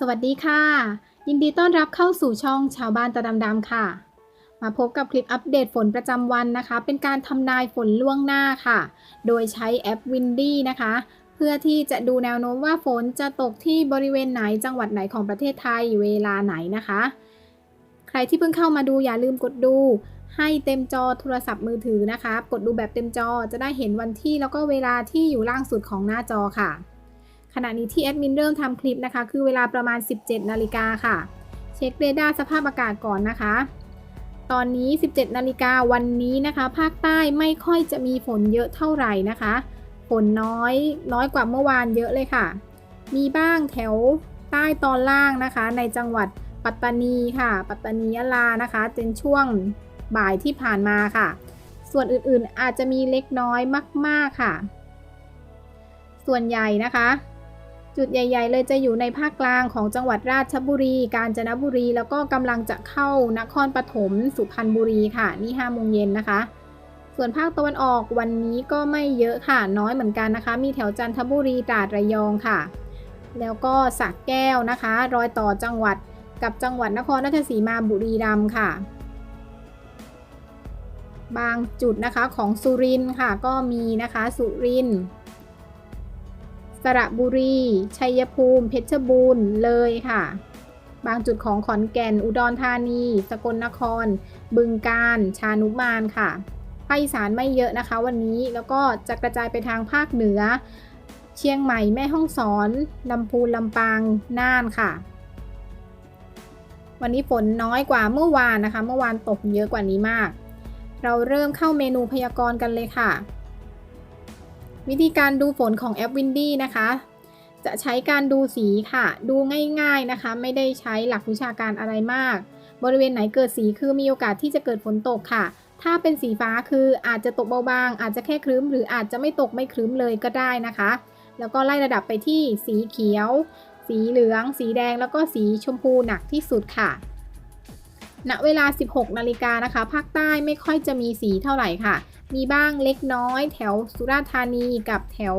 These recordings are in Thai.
สวัสดีค่ะ ยินดีต้อนรับเข้าสู่ช่องชาวบ้านตาดำๆค่ะ มาพบกับคลิปอัปเดตฝนประจำวันนะคะ เป็นการทำนายฝนล่วงหน้าค่ะ โดยใช้แอป Windy นะคะ เพื่อที่จะดูแนวโน้มว่าฝนจะตกที่บริเวณไหนจังหวัดไหนของประเทศไทยเวลาไหนนะคะ ใครที่เพิ่งเข้ามาดูอย่าลืมกดดูให้เต็มจอโทรศัพท์มือถือนะคะ กดดูแบบเต็มจอจะได้เห็นวันที่แล้วก็เวลาที่อยู่ล่างสุดของหน้าจอค่ะ ขณะนี้ที่แอดมินเริ่มทำคลิปนะคะ คือเวลาประมาณ 17 นาฬิกาค่ะ เช็คเรดาร์สภาพอากาศก่อนนะคะ ตอนนี้ 17 นาฬิกาวันนี้นะคะ ภาคใต้ไม่ค่อยจะมีฝนเยอะเท่าไหร่นะคะ ฝนน้อยน้อยกว่าเมื่อวานเยอะเลยค่ะ มีบ้างแถวใต้ตอนล่างนะคะ ในจังหวัดปัตตานีค่ะ ปัตตานียะลานะคะเป็นช่วงบ่ายที่ผ่านมาค่ะ ส่วนอื่นๆอาจจะมีเล็กน้อยมาก ๆค่ะ ส่วนใหญ่นะคะ จุดใหญ่ ๆ เลยจะอยู่ในภาคกลางของจังหวัดราชบุรี กาญจนบุรี แล้วก็กำลังจะเข้านครปฐมสุพรรณบุรีค่ะ นี่5โมงเย็นนะคะ ส่วนภาคตะวันออกวันนี้ก็ไม่เยอะค่ะ น้อยเหมือนกันนะคะ มีแถวจันทบุรีตราดระยองค่ะ แล้วก็สระแก้วนะคะ รอยต่อจังหวัดกับจังหวัดนครราชสีมาบุรีรัมย์ค่ะ บางจุดนะคะของสุรินทร์ค่ะ ก็มีนะคะสุรินทร์ สระบุรี ชัยภูมิ เพชรบูรณ์ เลยค่ะ บางจุดของขอนแก่น อุดรธานี สกลนคร บึงกาฬชานุมานค่ะ ภาคอีสานไม่เยอะนะคะวันนี้ แล้วก็จะกระจายไปทางภาคเหนือ เชียงใหม่ แม่ฮ่องสอน ลำพูน ลำปาง น่านค่ะ วันนี้ฝนน้อยกว่าเมื่อวานนะคะ เมื่อวานตกเยอะกว่านี้มาก เราเริ่มเข้าเมนูพยากรณ์กันเลยค่ะ วิธีการดูฝนของแอป Windy นะคะ จะใช้การดูสีค่ะ ดูง่ายๆนะคะ ไม่ได้ใช้หลักวิชาการอะไรมาก บริเวณไหนเกิดสีคือมีโอกาสที่จะเกิดฝนตกค่ะ ถ้าเป็นสีฟ้าคืออาจจะตกเบาบางอาจจะแค่ครึ้ม หรืออาจจะไม่ตกไม่ครึ้มเลยก็ได้นะคะ แล้วก็ไล่ระดับไปที่สีเขียว สีเหลือง สีแดงแล้วก็สีชมพูหนักที่สุดค่ะณเวลา 16 นาฬิกานะคะ ภาคใต้ไม่ค่อยจะมีสีเท่าไหร่ค่ะ มีบ้างเล็กน้อย แถวสุราษฎร์ธานีกับแถว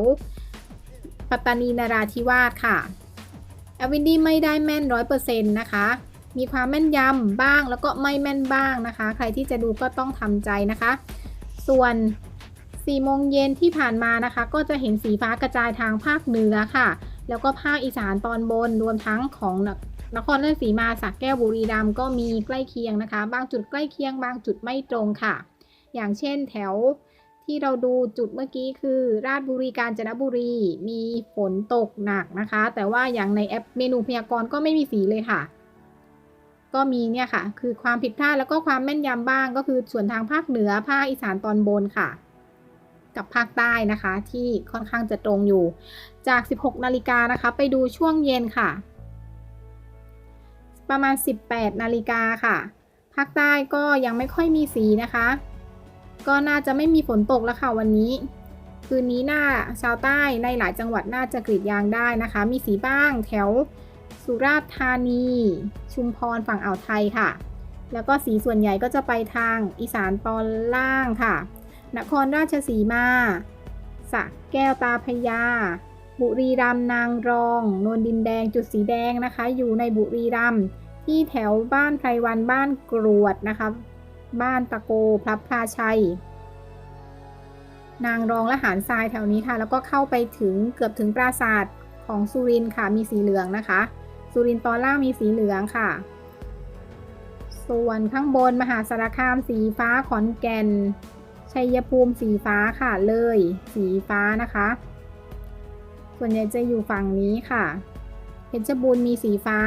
ปัตตานีนราธิวาสค่ะแอวินดี้ไม่ได้แม่นร้อยเปอร์เซ็นต์นะคะ มีความแม่นยำบ้างแล้วก็ไม่แม่นบ้างนะคะ ใครที่จะดูก็ต้องทำใจนะคะ ส่วน4โมงเย็นที่ผ่านมานะคะ ก็จะเห็นสีฟ้ากระจายทางภาคเหนือค่ะ แล้วก็ภาคอีสานตอนบนรวมทั้งของนครราชสีมาสักแก้วบุรีรัมย์ก็มีใกล้เคียงนะคะ บางจุดใกล้เคียง บางจุดไม่ตรงค่ะ อย่างเช่นแถวที่เราดูจุดเมื่อกี้คือราชบุรีกาญจนบุรีมีฝนตกหนักนะคะ แต่ว่าอย่างในแอปเมนูพยากรณ์ก็ไม่มีสีเลยค่ะ ก็มีเนี่ยค่ะ คือความผิดพลาดแล้วก็ความแม่นยำบ้างก็คือส่วนทางภาคเหนือภาคอีสานตอนบนค่ะ กับภาคใต้นะคะที่ค่อนข้างจะตรงอยู่ จาก 16นาฬิกานะคะไปดูช่วงเย็นค่ะ ประมาณ 18นาฬิกาค่ะ ภาคใต้ก็ยังไม่ค่อยมีสีนะคะ ก็น่าจะไม่มีฝนตกแล้วค่ะวันนี้ คืนนี้หน้าชาวใต้ในหลายจังหวัดน่าจะกรีดยางได้นะคะ มีสีบ้างแถวสุราษฎร์ธานี ชุมพรฝั่งอ่าวไทยค่ะ แล้วก็สีส่วนใหญ่ก็จะไปทางอีสานตอนล่างค่ะ นครราชสีมาสระแก้วตาพยา บุรีรัมย์นางรองนวลดินแดงจุดสีแดงนะคะ อยู่ในบุรีรัมย์ที่แถวบ้านไพรวันบ้านกรวดนะคะ บ้านตะโกพลับพลาชัย นางรองและหารทรายแถวนี้ค่ะ แล้วก็เข้าไปถึงเกือบถึงปราสาทของสุรินค่ะ มีสีเหลืองนะคะ สุรินตอนล่างมีสีเหลืองค่ะ ส่วนข้างบนมหาสารคามสีฟ้าขอนแก่นชัยภูมิสีฟ้าค่ะเลย สีฟ้านะคะ ส่วนใหญ่จะอยู่ฝั่งนี้ค่ะเพชรบูรณ์มีสีฟ้า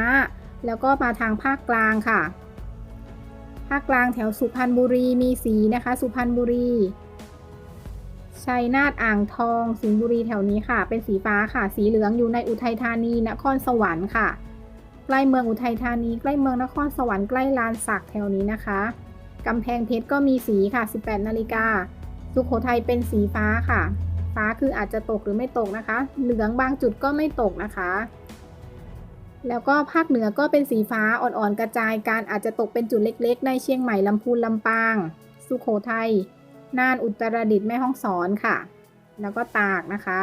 แล้วก็มาทางภาคกลางค่ะ ภาคกลางแถวสุพรรณบุรีมีสีนะคะ สุพรรณบุรีชัยนาทอ่างทอง สิงห์บุรีแถวนี้ค่ะ เป็นสีฟ้าค่ะ สีเหลืองอยู่ในอุทัยธานีนครสวรรค์ค่ะ ใกล้เมืองอุทัยธานี ใกล้เมืองนครสวรรค์ใกล้ลานสักแถวนี้นะคะกำแพงเพชรก็มีสีค่ะ 18 นาฬิกาสุขโขทัยเป็นสีฟ้าค่ะ ฟ้าคืออาจจะตกหรือไม่ตกนะคะ เหลืองบางจุดก็ไม่ตกนะคะ แล้วก็ภาคเหนือก็เป็นสีฟ้าอ่อนๆกระจายการอาจจะตกเป็นจุดเล็กๆ ในเชียงใหม่ลำพูนลำปาง สุขโขทัยน่านอุตรดิตถ์แม่ฮ่องสอนค่ะ แล้วก็ตากนะคะ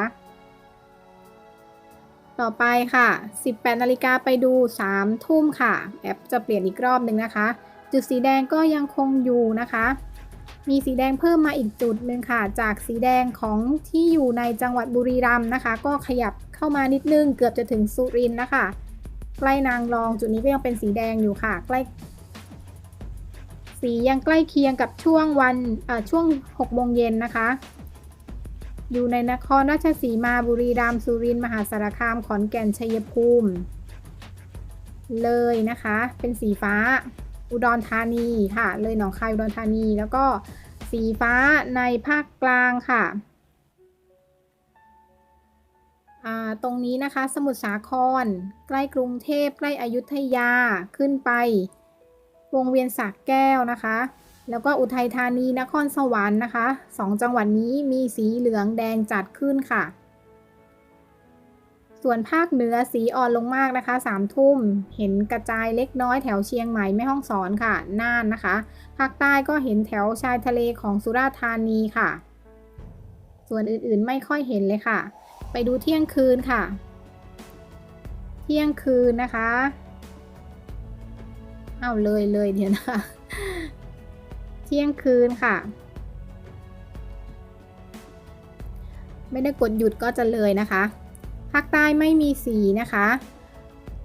ต่อไปค่ะ 18นาฬิกาไปดู 3 ทุ่มค่ะ แอปจะเปลี่ยนอีกรอบหนึ่งนะคะ จุดสีแดงก็ยังคงอยู่นะคะ มีสีแดงเพิ่มมาอีกจุดหนึ่งค่ะ จากสีแดงของที่อยู่ในจังหวัดบุรีรัมย์นะคะ ก็ขยับเข้ามานิดนึงเกือบจะถึงสุรินทร์นะคะ ใกล้นางรองจุดนี้ก็ยังเป็นสีแดงอยู่ค่ะ ใกล้ สียังใกล้เคียงกับช่วงวันช่วง6โมงเย็นนะคะ อยู่ในนครราชสีมาบุรีรัมย์สุรินทร์มหาสารคามขอนแก่นชัยภูมิ เลยนะคะ เป็นสีฟ้า อุดรธานีค่ะ เลยหนองคายอุดรธานีแล้วก็สีฟ้าในภาคกลางค่ะ ตรงนี้นะคะ สมุทรสาคร ใกล้กรุงเทพใกล้อยุธยาขึ้นไป วงเวียนสักแก้วนะคะ แล้วก็อุทัยธานีนครสวรรค์นะคะสองจังหวัดนี้มีสีเหลืองแดงจัดขึ้นค่ะ ส่วนภาคเหนือสีอ่อนลงมากนะคะสามทุ่มเห็นกระจายเล็กน้อยแถวเชียงใหม่แม่ฮ่องสอนค่ะ น่านนะคะ ภาคใต้ก็เห็นแถวชายทะเลของสุราษฎร์ธานีค่ะ ส่วนอื่นๆไม่ค่อยเห็นเลยค่ะ ไปดูเที่ยงคืนค่ะ เที่ยงคืนนะคะเอาเลยเลยเดี๋ยวนะคะ เที่ยงคืนค่ะ ไม่ได้กดหยุดก็จะเลยนะคะ ภาคใต้ไม่มีสีนะคะ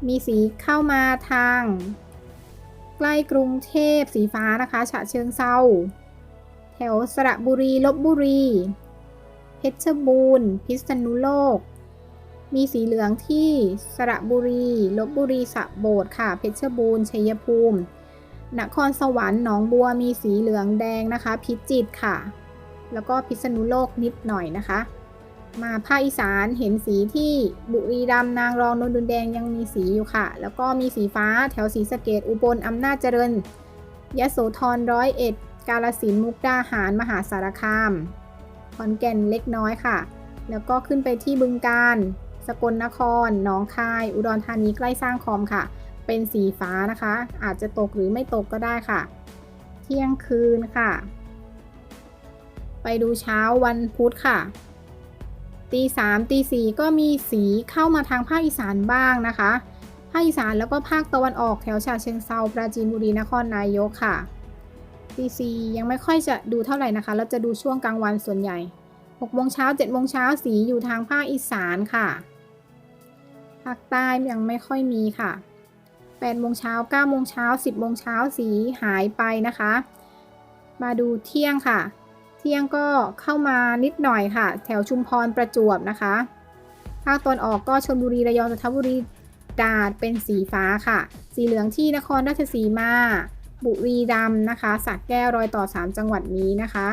มีสีเข้ามาทาง ใกล้กรุงเทพสีฟ้านะคะ ฉะเชิงเซาแถวสระบุรีลบบุรี เพชรบูรณ์ พิษณุโลก มีสีเหลืองที่สระบุรี ลบบุรีสระโบดค่ะ เพชรบูรณ์ชัยภูมิ นครสวรรค์หนองบัวมีสีเหลืองแดงนะคะ พิจิตรค่ะ แล้วก็พิษณุโลกนิดหน่อยนะคะ มาภาคอีสานเห็นสีที่บุรีรัมย์นางรองนนดุนแดงยังมีสีอยู่ค่ะ แล้วก็มีสีฟ้าแถวสีสะเกดอุบลอำนาจเจริญยโสธรร้อยเอ็ดกาลสินมุกดาหารมหาสารคาม ขอนแก่นเล็กน้อยค่ะ แล้วก็ขึ้นไปที่บึงการ สกลนคร หนองคาย อุดรธานีใกล้สร้างคอมค่ะ เป็นสีฟ้านะคะ อาจจะตกหรือไม่ตกก็ได้ค่ะ เที่ยงคืนค่ะ ไปดูเช้าวันพุธค่ะ ตีสามตีสี่ก็มีสีเข้ามาทางภาคอีสานบ้างนะคะ ภาคอีสานแล้วก็ภาคตะวันออกแถวฉะเชิงเซาปราจีนบุรีนครนายกค่ะ ตีสี่ยังไม่ค่อยจะดูเท่าไหร่นะคะ เราจะดูช่วงกลางวันส่วนใหญ่6โมงเช้า7โมงเช้าสีอยู่ทางภาคอีสานค่ะ ภาคใต้ยังไม่ค่อยมีค่ะ8โมงเช้า9โมงเช้า10โมงเช้าสีหายไปนะคะ มาดูเที่ยงค่ะ เที่ยงก็เข้ามานิดหน่อยค่ะ แถวชุมพรประจวบนะคะ ภาคตอนออกก็ชลบุรีระยองจันทบุรีดาดเป็นสีฟ้าค่ะ สีเหลืองที่นครราชสีมา บุรีรัมย์นะคะสักแก้วรอยต่อ 3 จังหวัดนี้นะคะ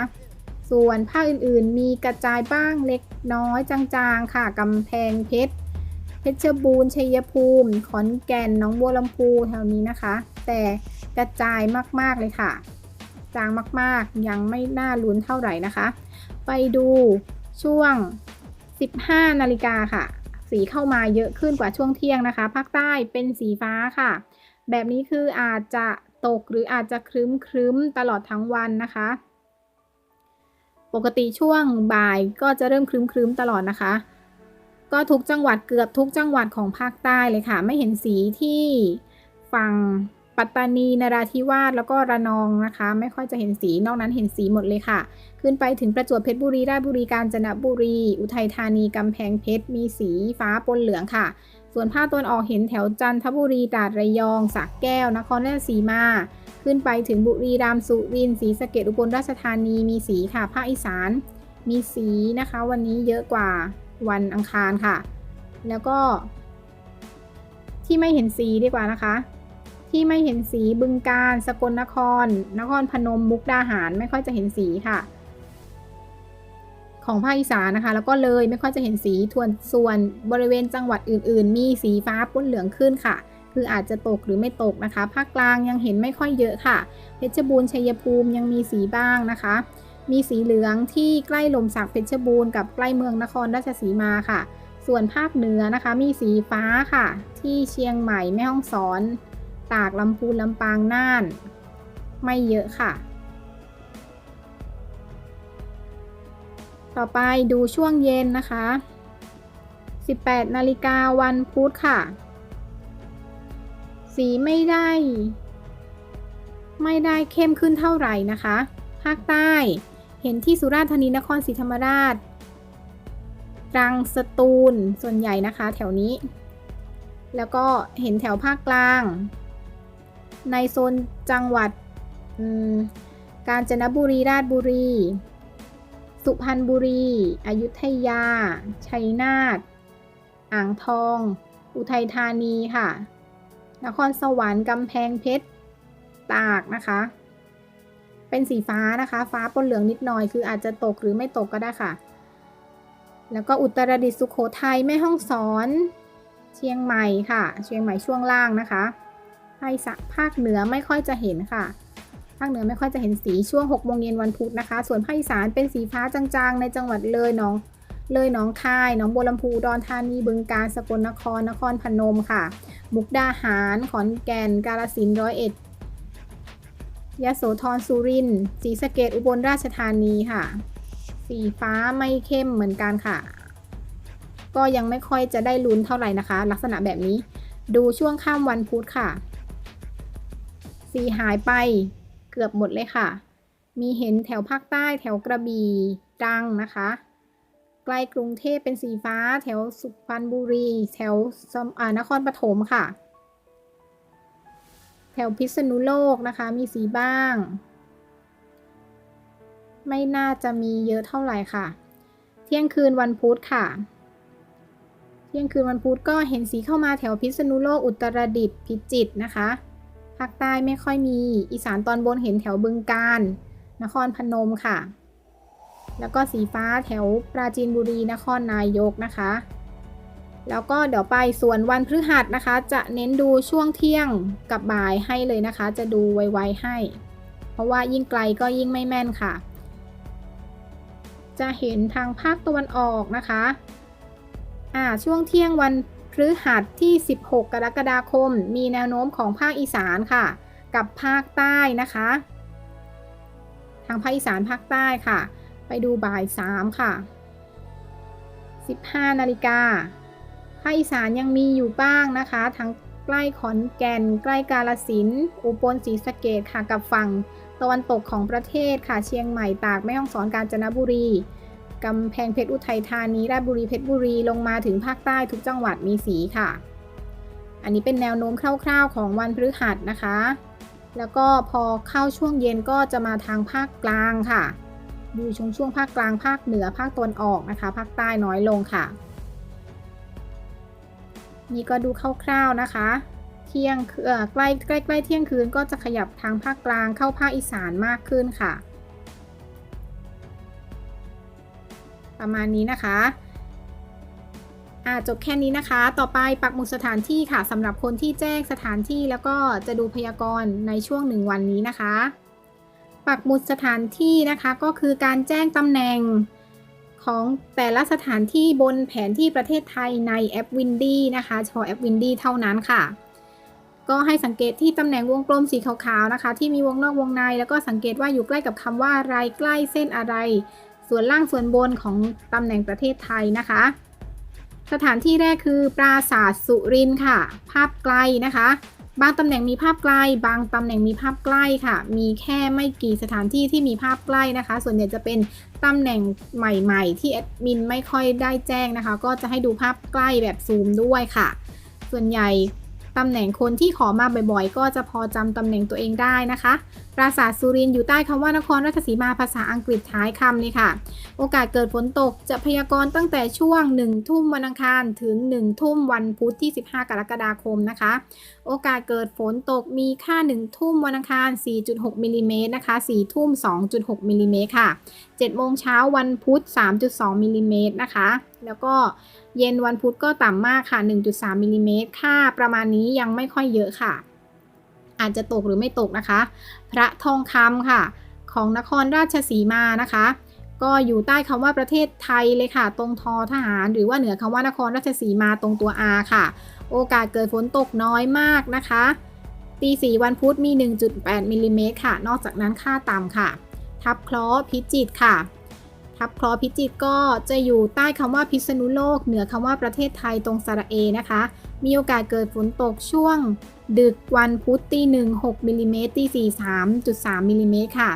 ส่วนภาคอื่นๆ มีกระจายบ้างเล็กน้อยจางๆ ค่ะกำแพงเพชรเพชรบูรณ์ชัยภูมิ ขอนแก่นน้องบัวลำพูแถวนี้นะคะ แต่กระจายมากๆเลยค่ะ จางมากๆ ยังไม่น่าลุ้นเท่าไหร่นะคะ ไปดูช่วง 15 นาฬิกาค่ะ สีเข้ามาเยอะขึ้นกว่าช่วงเที่ยงนะคะ ภาคใต้เป็นสีฟ้าค่ะ แบบนี้คืออาจจะ ตกหรืออาจจะครึ้มครึ้มตลอดทั้งวันนะคะ ปกติช่วงบ่ายก็จะเริ่มครึ้มครึ้มตลอดนะคะ ก็ทุกจังหวัดเกือบทุกจังหวัดของภาคใต้เลยค่ะ ไม่เห็นสีที่ฝั่งปัตตานีนราธิวาสแล้วก็ระนองนะคะ ไม่ค่อยจะเห็นสีนอกนั้นเห็นสีหมดเลยค่ะ ขึ้นไปถึงประจวบเพชรบุรีราชบุรีกาญจนบุรี อุทัยธานีกำแพงเพชรมีสีฟ้าปนเหลืองค่ะ ส่วนภาคตะวันออกเห็นแถวจันทบุรีตราดระยองสักแก้ว นครราชสีมา ขึ้นไปถึงบุรีรัมย์สุรินทร์ศรีสะเกดอุบลราชธานีมีสีค่ะ ภาคอีสาน มีสีนะคะ วันนี้เยอะกว่าวันอังคารค่ะ แล้วก็ ที่ไม่เห็นสีดีกว่านะคะ ที่ไม่เห็นสีบึงการ สกลนคร นครพนมมุกดาหารไม่ค่อยจะเห็นสีค่ะ ของภาคอีสานนะคะ แล้วก็เลยไม่ค่อยจะเห็นสีทวนส่วนบริเวณจังหวัดอื่น ๆ มีสีฟ้าปุ้นเหลืองขึ้นค่ะ คืออาจจะตกหรือไม่ตกนะคะ ภาคกลางยังเห็นไม่ค่อยเยอะค่ะ เพชรบูรณ์ชัยภูมิยังมีสีบ้างนะคะ มีสีเหลืองที่ใกล้ลมสักเพชรบูรณ์กับใกล้เมืองนครราชสีมาค่ะ ส่วนภาคเหนือนะคะ มีสีฟ้าค่ะ ที่เชียงใหม่แม่ฮ่องสอน ตากลำพูนลำปางน่าน ไม่เยอะค่ะ ต่อไปดูช่วงเย็นนะคะ 18 นาฬิกาวันพุธค่ะ สีไม่ได้ ไม่ได้เข้มขึ้นเท่าไหร่นะคะ ภาคใต้เห็นที่สุราษฎร์ธานีนครศรีธรรมราชตรังสตูลส่วนใหญ่นะคะแถวนี้ แล้วก็เห็นแถวภาคกลาง ในโซนจังหวัดกาญจนบุรีราชบุรี สุพรรณบุรี อยุธยา ชัยนาท อ่างทอง อุทัยธานีค่ะ นครสวรรค์กำแพงเพชร ตากนะคะ เป็นสีฟ้านะคะ ฟ้าปนเหลืองนิดหน่อย คืออาจจะตกหรือไม่ตกก็ได้ค่ะ แล้วก็อุตรดิตถ์สุโขทัย แม่ฮ่องสอน เชียงใหม่ค่ะ เชียงใหม่ช่วงล่างนะคะภาคเหนือไม่ค่อยจะเห็นค่ะ ภาคเหนือไม่ค่อยจะเห็นสีช่วง6โมงเย็นวันพุธนะคะ ส่วนภาคอีสานเป็นสีฟ้าจางๆ ในจังหวัดเลยหนอง เลยหนองคาย หนองบัวลำพูดอนธานี บึงกาฬ สกลนคร นครพนมค่ะ มุกดาหาร ขอนแก่น กาฬสินธุ์ร้อยเอ็ดยโสธร สุรินทร์ ศรีสะเกดอุบลราชธานีค่ะ สีฟ้าไม่เข้มเหมือนกันค่ะ ก็ยังไม่ค่อยจะได้ลุ้นเท่าไหร่นะคะ ลักษณะแบบนี้ ดูช่วงข้ามวันพุธค่ะ สีหายไป เกือบหมดเลยค่ะ มีเห็นแถวภาคใต้แถวกระบี่ตรังนะคะ ใกล้กรุงเทพเป็นสีฟ้า แถวสุพรรณบุรี แถวอ่านครปฐมค่ะ แถวพิษณุโลกนะคะ มีสีบ้าง ไม่น่าจะมีเยอะเท่าไหร่ค่ะ เที่ยงคืนวันพุธค่ะเที่ยงคืนวันพุธก็เห็นสีเข้ามาแถวพิษณุโลกอุตรดิตถ์พิจิตรนะคะ ภาคใต้ไม่ค่อยมี อีสานตอนบนเห็นแถวบึงกาฬนครพนมค่ะ แล้วก็สีฟ้าแถวปราจีนบุรีนครนายกนะคะ แล้วก็เดี๋ยวไปส่วนวันพฤหัสนะคะ จะเน้นดูช่วงเที่ยงกับบ่ายให้เลยนะคะ จะดูไวๆให้ เพราะว่ายิ่งไกลก็ยิ่งไม่แม่นค่ะ จะเห็นทางภาคตะวันออกนะคะ อ่าช่วงเที่ยงวัน ฤหัสที่ 16 กรกฎาคม มีแนวโน้มของภาคอีสานค่ะ กับภาคใต้นะคะ ทางภาคอีสานภาคใต้ค่ะ ไปดูบ่าย 3 ค่ะ 15 นาฬิกาภาคอีสานยังมีอยู่บ้างนะคะทั้งใกล้ขอนแก่น ใกล้กาลสินอุบลศรีสะเกดค่ะ กับฝั่งตะวันตกของประเทศค่ะ เชียงใหม่ ตาก แม่ฮ่องสอน กาญจนบุรี กำแพงเพชรอุทัยธานีราชบุรีเพชรบุรีลงมาถึงภาคใต้ทุกจังหวัดมีสีค่ะ อันนี้เป็นแนวโน้มคร่าวๆของวันพฤหัสนะคะ แล้วก็พอเข้าช่วงเย็นก็จะมาทางภาคกลางค่ะดูช่วงช่วงภาคกลางภาคเหนือภาคตะวันออกนะคะ ภาคใต้น้อยลงค่ะ นี่ก็ดูคร่าวๆนะคะ เที่ยงเออใกล้ใกล้ใกล้เที่ยงคืนก็จะขยับทางภาคกลางเข้าภาคอีสานมากขึ้นค่ะ ประมาณนี้นะคะ่าจบแค่นี้นะคะ ต่อไปปักหมุดสถานที่ค่ะสำหรับคนที่แจ้งสถานที่แล้วก็จะดูพยากรณ์ในช่วงหนึ่งวันนี้นะคะ ปักหมุดสถานที่นะคะก็คือการแจ้งตำแหน่งของแต่ละสถานที่บนแผนที่ประเทศไทยในแอป Windy นะคะเฉพาะแอป Windy เท่านั้นค่ะ ก็ให้สังเกตที่ตำแหน่งวงกลมสีขาวๆนะคะ ที่มีวงนอกวงใน แล้วก็สังเกตว่าอยู่ใกล้กับคำว่าอะไรใกล้เส้นอะไร ส่วนล่างส่วนบนของตำแหน่งประเทศไทยนะคะ สถานที่แรกคือปราสาทสุรินค่ะ ภาพไกลนะคะ บางตำแหน่งมีภาพไกล บางตำแหน่งมีภาพใกล้ค่ะ มีแค่ไม่กี่สถานที่ที่มีภาพใกล้นะคะ ส่วนใหญ่จะเป็นตำแหน่งใหม่ๆ ที่แอดมินไม่ค่อยได้แจ้งนะคะ ก็จะให้ดูภาพใกล้แบบซูมด้วยค่ะ ส่วนใหญ่ ตำแหน่งคนที่ขอมาบ่อยๆ ก็จะพอจำตำแหน่งตัวเองได้นะคะ ปราสาทสุรินอยู่ใต้คำว่านครราชสีมาภาษาอังกฤษท้ายคำเลยค่ะ โอกาสเกิดฝนตกจะพยากรณ์ตั้งแต่ช่วง 1 ทุ่มวันอังคารถึง 1 ทุ่มวันพุธที่ 15 กรกฎาคมนะคะ โอกาสเกิดฝนตกมีค่า 1 ทุ่มวันอังคาร 4.6มิลลิเมตรนะคะ 4 ทุ่ม 2.6มิลลิเมตรค่ะ7โมงเช้าวันพุธ 3.2มิลลิเมตรนะคะ แล้วก็เย็นวันพุธก็ต่ำมากค่ะ 1.3มิลลิเมตรค่าประมาณนี้ยังไม่ค่อยเยอะค่ะ อาจจะตกหรือไม่ตกนะคะ พระทองคำค่ะ ของนครราชสีมานะคะ ก็อยู่ใต้คำว่าประเทศไทยเลยค่ะ ตรงทอทหาร หรือว่าเหนือคำว่านครราชสีมาตรงตัว R ค่ะ โอกาสเกิดฝนตกน้อยมากนะคะตีสีวันพุธมี 1.8มิลลิเมตรค่ะ นอกจากนั้นค่าต่ำค่ะ ทับเคราะห์พิจิตค่ะ ทับคราะห์พิจิกก็จะอยู่ใต้คำว่าพิษณุโลก เหนือคำว่าประเทศไทยตรงสระเอนะคะ มีโอกาสเกิดฝนตกช่วง ดึกวันพุธตีหนึ่งหกมิลลิเมตรตีสี่สามจุดสามมิลลิเมตรค่ะ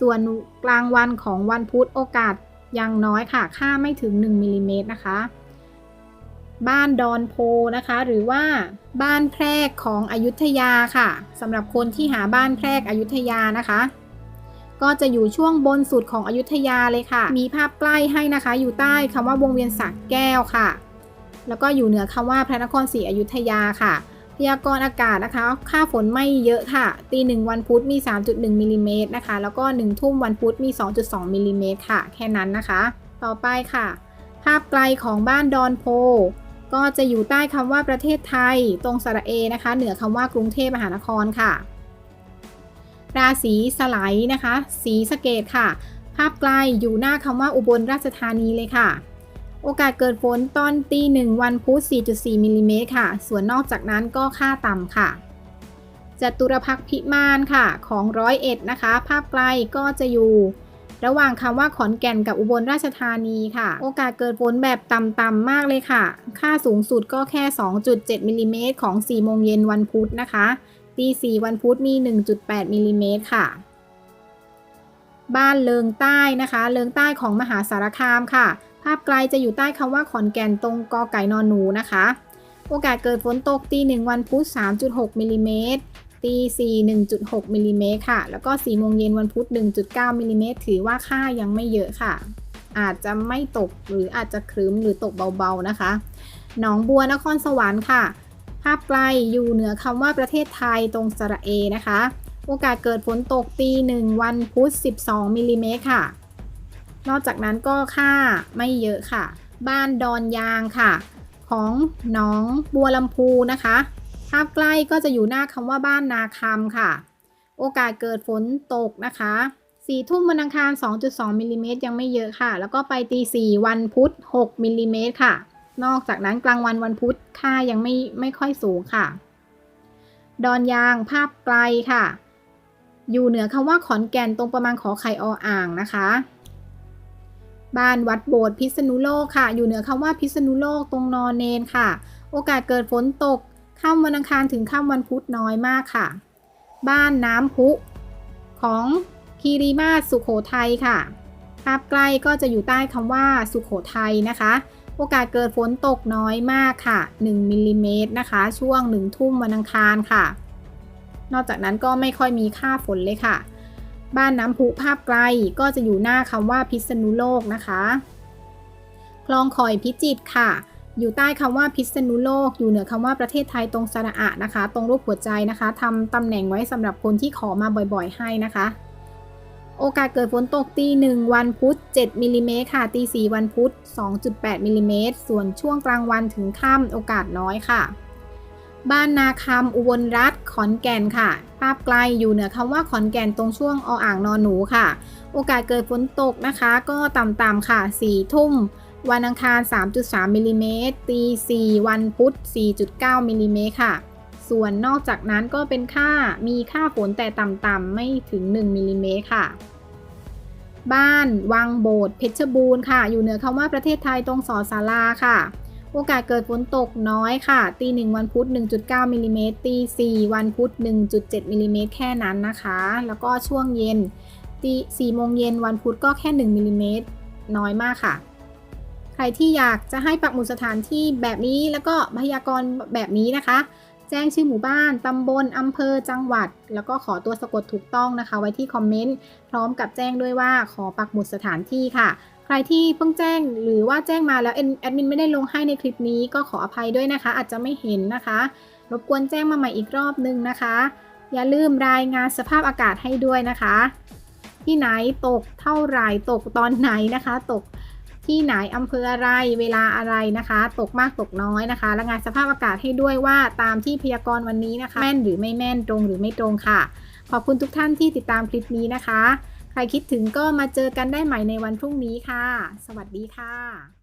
ส่วนกลางวันของวันพุธโอกาสยังน้อยค่ะ ค่าไม่ถึง1มิลลิเมตรนะคะ บ้านดอนโพนะคะ หรือว่าบ้านแพรกของอยุธยาค่ะสำหรับคนที่หาบ้านแพรกอยุธยานะคะ ก็จะอยู่ช่วงบนสุดของอยุธยาเลยค่ะ มีภาพใกล้ให้นะคะ อยู่ใต้คำว่าวงเวียนสักแก้วค่ะ แล้วก็อยู่เหนือคำว่าพระนครศรีอยุธยาค่ะพยากรณ์อากาศนะคะ ค่าฝนไม่เยอะค่ะ ตีหนึ่งวันพุธมี 3.1มิลลิเมตรนะคะ แล้วก็1ทุ่มวันพุธมี 2.2มิลลิเมตรค่ะ แค่นั้นนะคะ ต่อไปค่ะ ภาพไกลของบ้านดอนโพ ก็จะอยู่ใต้คำว่าประเทศไทย ตรงสระเอนะคะ เหนือคำว่ากรุงเทพมหานครค่ะ ราศีสไลด์นะคะสีสะเกตค่ะ ภาพไกลอยู่หน้าคำว่าอุบลราชธานีเลยค่ะ โอกาสเกิดฝนตอนตีหนึ่งวันพุธ 4.4มิลลิเมตรค่ะ ส่วนนอกจากนั้นก็ค่าต่ำค่ะจตุรพักพิมานค่ะของร้อยเอ็ดนะคะ ภาพไกลก็จะอยู่ระหว่างคำว่าขอนแก่นกับอุบลราชธานีค่ะ โอกาสเกิดฝนแบบต่ำๆมากเลยค่ะ ค่าสูงสุดก็แค่ 2.7มิลลิเมตรของ 4 โมงเย็นวันพุธนะคะ ตี4วันพุธมี 1.8มิลลิเมตรค่ะ บ้านเลิงใต้นะคะ เลิงใต้ของมหาสารคามค่ะ ภาพไกลจะอยู่ใต้คำว่าขอนแก่นตรงกอไก่นอนหนูนะคะ โอกาสเกิดฝนตกตีหนึ่งวันพุธ3.6มิลลิเมตรตี4 1.6มิลลิเมตรค่ะ แล้วก็4โมงเย็นวันพุธ 1.9มิลลิเมตรถือว่าค่ายังไม่เยอะค่ะ อาจจะไม่ตกหรืออาจจะครึ้มหรือตกเบาๆนะคะ หนองบัวนครสวรรค์ค่ะ ภาพไกลอยู่เหนือคำว่าประเทศไทยตรงสระเอนะคะ โอกาสเกิดฝนตกตีหนึ่งวันพุธ 12 มิลลิเมตรค่ะ นอกจากนั้นก็ค่าไม่เยอะค่ะ บ้านดอนยางค่ะ ของหนองบัวลำพูนะคะ ภาพใกล้ก็จะอยู่หน้าคำว่าบ้านนาคำค่ะ โอกาสเกิดฝนตกนะคะสี่ทุ่มวันอังคาร 2.2มิลลิเมตรยังไม่เยอะค่ะ แล้วก็ไปตีสี่วันพุธ 6มิลลิเมตรค่ะ นอกจากนั้นกลางวันวันพุธค่ายังไม่ไม่ค่อยสูงค่ะ ดอนยางภาพไกลค่ะ อยู่เหนือคำว่าขอนแก่นตรงประมาณขอไข่ออ่างนะคะ บ้านวัดโบสถ์พิษณุโลกค่ะ อยู่เหนือคำว่าพิษณุโลกตรงนอนเนนค่ะ โอกาสเกิดฝนตกค่ำวันอังคารถึงค่ำวันพุธน้อยมากค่ะ บ้านน้ำพุของคีรีมาสุโขทัยค่ะ ภาพใกล้ก็จะอยู่ใต้คำว่าสุโขทัยนะคะ โอกาสเกิดฝนตกน้อยมากค่ะ 1มิลลิเมตรนะคะ ช่วง 1 ทุ่มวันอังคารค่ะ นอกจากนั้นก็ไม่ค่อยมีค่าฝนเลยค่ะ บ้านน้ำพุภาพไกลก็จะอยู่หน้าคำว่าพิษณุโลกนะคะ คลองคอยพิจิตรค่ะ อยู่ใต้คำว่าพิษณุโลก อยู่เหนือคำว่าประเทศไทยตรงสระอะนะคะ ตรงรูปหัวใจนะคะทำตำแหน่งไว้สำหรับคนที่ขอมาบ่อยๆ ให้นะคะ โอกาสเกิดฝนตกตีหนึ่งวันพุธ 7มิลลิเมตรค่ะ ตีสี่วันพุธ 2.8มิลลิเมตร ส่วนช่วงกลางวันถึงค่ำโอกาสน้อยค่ะ บ้านนาคำอุบลรัฐขอนแก่นค่ะ ภาพไกลอยู่เหนือคำว่าขอนแก่นตรงช่วงออ่างนอนหนูค่ะ โอกาสเกิดฝนตกนะคะ ก็ต่ำๆค่ะ 4 ทุ่ม วันอังคาร 3.3มิลลิเมตร ตี 4 วันพุธ 4.9มิลลิเมตรค่ะส่วนนอกจากนั้นก็เป็นค่ามีค่าฝนแต่ต่ำๆไม่ถึง 1มิลลิเมตรค่ะ บ้าน วังโบดเพชรบูรณ์ค่ะ อยู่เหนือคำว่าประเทศไทยตรงสอศาลาค่ะ โอกาสเกิดฝนตกน้อยค่ะ ตีหนึ่งวันพุธ 1.9มิลลิเมตรตีสี่วันพุธ 1.7มิลลิเมตรแค่นั้นนะคะ แล้วก็ช่วงเย็น ตีสี่โมงเย็นวันพุธก็แค่ 1มิลลิเมตรน้อยมากค่ะ ใครที่อยากจะให้ปักหมุดสถานที่แบบนี้แล้วก็พยากรณ์แบบนี้นะคะ แจ้งชื่อหมู่บ้าน ตำบล อำเภอ จังหวัด แล้วก็ขอตัวสะกดถูกต้องนะคะ ไว้ที่คอมเมนต์ พร้อมกับแจ้งด้วยว่าขอปักหมุดสถานที่ค่ะ ใครที่เพิ่งแจ้งหรือว่าแจ้งมาแล้วแอดมินไม่ได้ลงให้ในคลิปนี้ก็ขออภัยด้วยนะคะ อาจจะไม่เห็นนะคะ รบกวนแจ้งมาใหม่อีกรอบนึงนะคะ อย่าลืมรายงานสภาพอากาศให้ด้วยนะคะ ที่ไหนตกเท่าไหร่ตกตอนไหนนะคะ ตก ที่ไหนอำเภออะไรเวลาอะไรนะคะ ตกมากตกน้อยนะคะรายงานสภาพอากาศให้ด้วยว่าตามที่พยากรณ์วันนี้นะคะ แม่นหรือไม่แม่นตรงหรือไม่ตรงค่ะ ขอบคุณทุกท่านที่ติดตามคลิปนี้นะคะ ใครคิดถึงก็มาเจอกันได้ใหม่ในวันพรุ่งนี้ค่ะ สวัสดีค่ะ